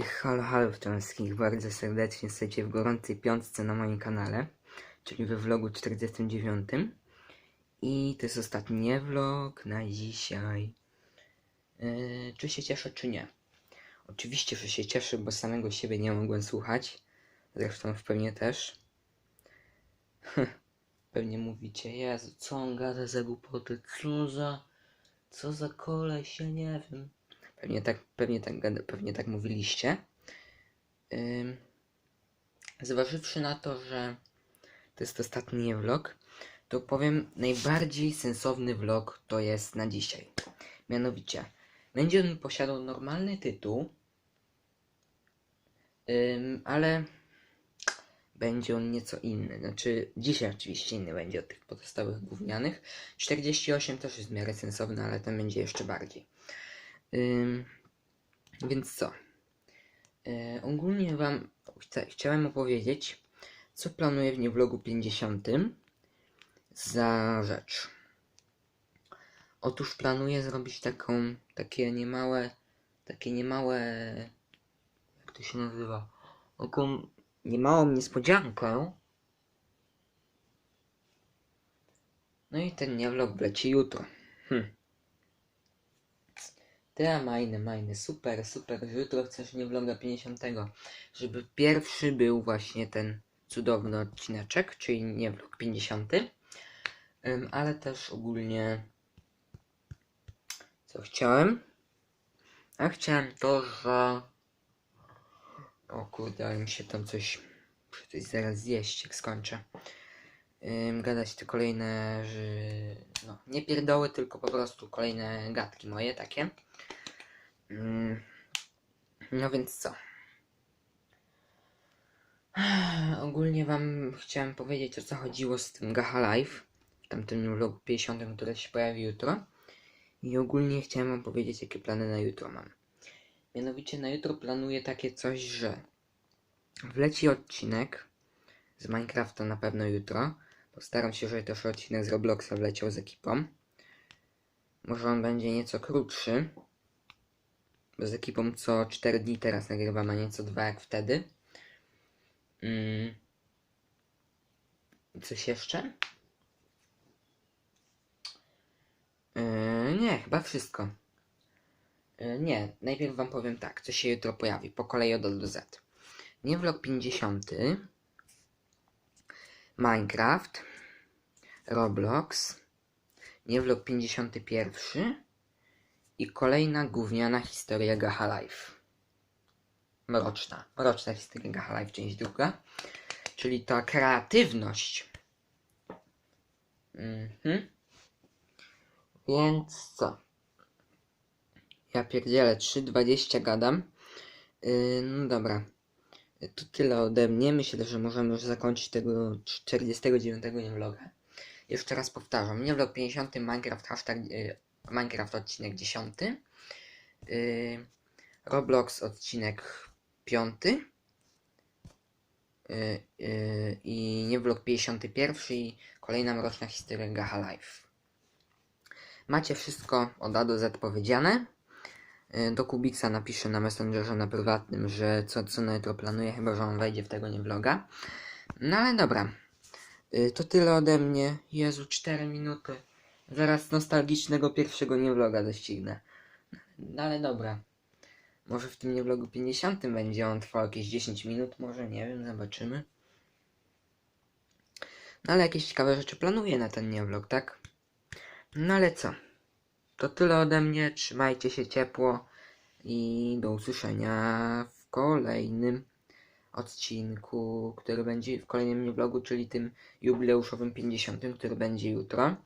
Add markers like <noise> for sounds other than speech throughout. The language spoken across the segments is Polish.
Halo, halo wszystkich bardzo serdecznie jesteście w gorącej piątce na moim kanale, czyli we vlogu 49. I to jest ostatni vlog na dzisiaj. Yy, czy się cieszę, czy nie? Oczywiście, że się cieszę, bo samego siebie nie mogłem słuchać. Zresztą pewnie też. <laughs> pewnie mówicie, Jezu, co on gada za głupoty, co za... Co za koleś, ja nie wiem. Pewnie tak, pewnie tak, pewnie tak mówiliście. Zważywszy na to, że to jest ostatni vlog, to powiem najbardziej sensowny vlog to jest na dzisiaj. Mianowicie, będzie on posiadał normalny tytuł, ale będzie on nieco inny. Znaczy, dzisiaj oczywiście inny będzie od tych pozostałych gównianych. 48 też jest w miarę sensowny, ale ten będzie jeszcze bardziej. Więc co? E, ogólnie Wam chciałem opowiedzieć, co planuję w niewlogu 50 za rzecz. Otóż planuję zrobić taką, takie niemałe, takie niemałe, jak to się nazywa, taką niemałą niespodziankę. No i ten niewlog wleci jutro. Hm. Te majny, majny, super, super, że jutro chcesz nie vloga 50, żeby pierwszy był właśnie ten cudowny odcineczek, czyli nie vlog 50, Ym, ale też ogólnie co chciałem? A chciałem to, że o kurde, mi się tam coś coś zaraz zjeść, jak skończę. Gadać te kolejne, że no, nie pierdoły, tylko po prostu kolejne gadki moje takie. No więc co? <sighs> Ogólnie wam chciałem powiedzieć o co chodziło z tym Gacha Live w tamtym vlogu 50, który się pojawi jutro. I ogólnie chciałem wam powiedzieć jakie plany na jutro mam. Mianowicie na jutro planuję takie coś, że wleci odcinek z Minecrafta na pewno jutro. Postaram się, żeby też odcinek z Robloxa wleciał z ekipą. Może on będzie nieco krótszy, bo z ekipą co 4 dni teraz nagrywam, a nie co 2 jak wtedy. Mm. Coś jeszcze? Yy, nie, chyba wszystko. Yy, nie, najpierw wam powiem tak, co się jutro pojawi, po kolei od A do Z. Nie vlog 50, Minecraft, Roblox, nie vlog 51, i kolejna gówniana historia Gacha Life. Mroczna. Mroczna historia Gacha Life, część druga. Czyli ta kreatywność. Mhm. Więc co? Ja pierdzielę 3.20 gadam. Yy, no dobra. To tyle ode mnie. Myślę, że możemy już zakończyć tego 49 vloga. Jeszcze raz powtarzam. Nie vlog 50 Minecraft hashtag yy, Minecraft odcinek 10. Yy, Roblox odcinek 5. Yy, yy, I nie vlog 51 i kolejna mroczna historia Gacha Life. Macie wszystko od A do Z powiedziane. Yy, do Kubiksa napiszę na Messengerze na prywatnym, że co, co na jutro planuję, chyba że on wejdzie w tego nie vloga. No ale dobra. Yy, to tyle ode mnie. Jezu, 4 minuty. Zaraz nostalgicznego pierwszego nievloga doścignę. No ale dobra. Może w tym nievlogu 50 będzie on trwał jakieś 10 minut, może nie wiem, zobaczymy. No ale jakieś ciekawe rzeczy planuję na ten nievlog, tak? No ale co? To tyle ode mnie, trzymajcie się ciepło i do usłyszenia w kolejnym odcinku, który będzie w kolejnym nievlogu, czyli tym jubileuszowym 50, który będzie jutro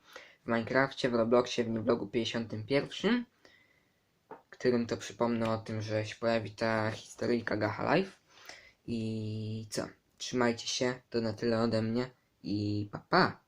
w Minecrafcie, w Robloxie, w vlogu 51, którym to przypomnę o tym, że się pojawi ta historyjka Gacha Live. I co? Trzymajcie się, to na tyle ode mnie i pa pa!